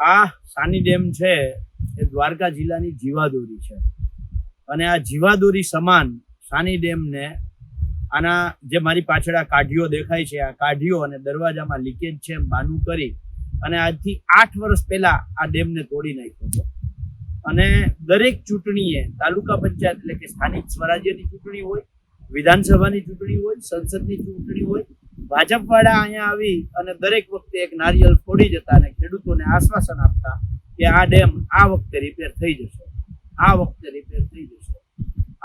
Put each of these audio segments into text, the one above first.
આ સાની ડેમ છે, એ દ્વારકા જિલ્લાની જીવાદોરી છે. અને આ જીવાદોરી સમાન સાની ડેમને આના જે મારી પાછળ આ કાઢીઓ દેખાય છે, આ કાઢીઓ અને દરવાજામાં લીકેજ છે એમ બાનું કરી અને આજથી આઠ વર્ષ પહેલા આ ડેમને તોડી નાખ્યો હતો. અને દરેક ચૂંટણીએ તાલુકા પંચાયત એટલે કે સ્થાનિક સ્વરાજ્યની ચૂંટણી હોય, વિધાનસભાની ચૂંટણી હોય, સંસદની ચૂંટણી હોય ભાજપ વાળા અહીંયા આવી અને દરેક વખતે એક નારિયેલ ફોડી જતા અને ખેડૂતોને આશ્વાસન આપતા કે આ ડેમ આ વખતે રિપેર થઈ જશે. આ વખતે રિપેર થઈ જશે.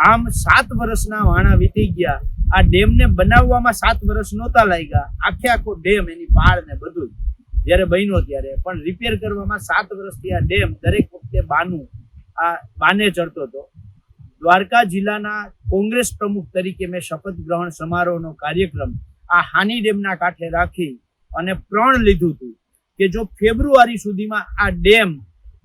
આમ સાત વર્ષના વાણા વીતી ગયા. આ ડેમને બનાવવામાં સાત વર્ષ નહોતા લાગ્યા. આખે આખો ડેમ એની પાળ ને બધું. જ્યારે બન્યો ત્યારે. પણ રિપેર કરવામાં સાત વર્ષથી આ ડેમ દરેક વખતે બાનું, આ બાને ચડતો હતો. દ્વારકા જિલ્લાના કોંગ્રેસ પ્રમુખ તરીકે મેં શપથ ગ્રહણ સમારોહનો કાર્યક્રમ આ હાની ડેમના કાંઠે રાખી અને પ્રણ લીધું હતું કે જો ફેબ્રુઆરી સુધીમાં આ ડેમ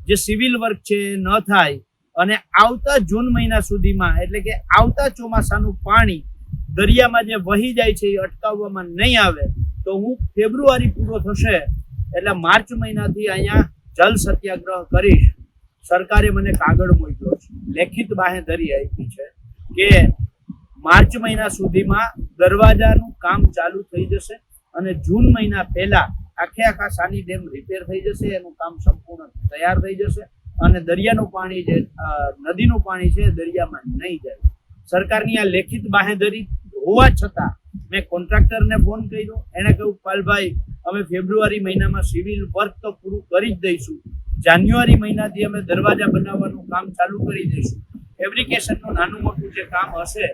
જે સિવિલ વર્ક છે ન થાય અને આવતા જૂન મહિના સુધીમાં, એટલે કે આવતા ચોમાસાનું પાણી દરિયામાં જે વહી જાય છે એ અટકાવવામાં નહીં આવે, તો હું ફેબ્રુઆરી પૂરો થશે એટલે માર્ચ મહિનાથી અહીંયા જલ સત્યાગ્રહ કરીશ. સરકારે મને કાગળ મોકલ્યો છે. લેખિત બાહેધરી આપી છે કે માર્ચ મહિના સુધીમાં દરવાજાનું કામ ચાલુ થઈ જશે અને જૂન મહિના પહેલા આખે આખા સાની ડેમ રિપેર થઈ જશે, એનું કામ સંપૂર્ણ તૈયાર થઈ જશે અને દરિયાનું પાણી જે નદીનું પાણી છે દરિયામાં નહીં જાય. સરકારની આ લેખિત બાહેધરી હોવા છતાં મેં કોન્ટ્રાક્ટરને ફોન કર્યો. એણે કહ્યું, પાલભાઈ, અમે ફેબ્રુઆરી મહિનામાં સિવિલ વર્ક તો પૂરું કરી જ દઈશું. જાન્યુઆરી મહિનાથી અમે દરવાજા બનાવવાનું કામ ચાલુ કરી દઈશું. ફેબ્રિકેશનનું નાનું મોટું જે કામ હશે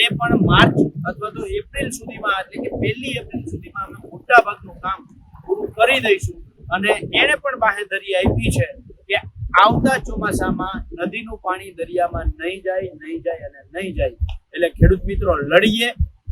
એ પણ માર્ચ અથવા તો એપ્રિલ સુધીમાં, એટલે કે પહેલી એપ્રિલ સુધીમાં અમે મોટા ભાગનું કામ પૂરું કરી દઈશું. અને એણે પણ બાહેધરી આપી છે કે આવતા ચોમાસામાં નદીનું પાણી દરિયામાં નહીં જાય નહીં જાય અને નહીં જાય. એટલે ખેડૂત મિત્રો, લડીએ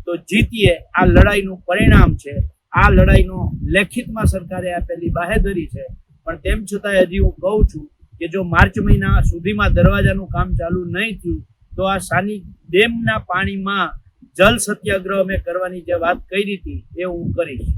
તો જીતીએ. આ લડાઈનું પરિણામ છે. આ લડાઈનો લેખિતમાં સરકારે આપેલી બાહેધરી છે. પણ તેમ છતાંય હજી હું કહું છું કે જો માર્ચ મહિના સુધીમાં દરવાજાનું કામ ચાલુ નહીં થયું તો આ સાની ડેમના પાણીમાં જલ સત્યાગ્રહ મેં કરવાની જે વાત કરી હતી, એ હું કરીશ.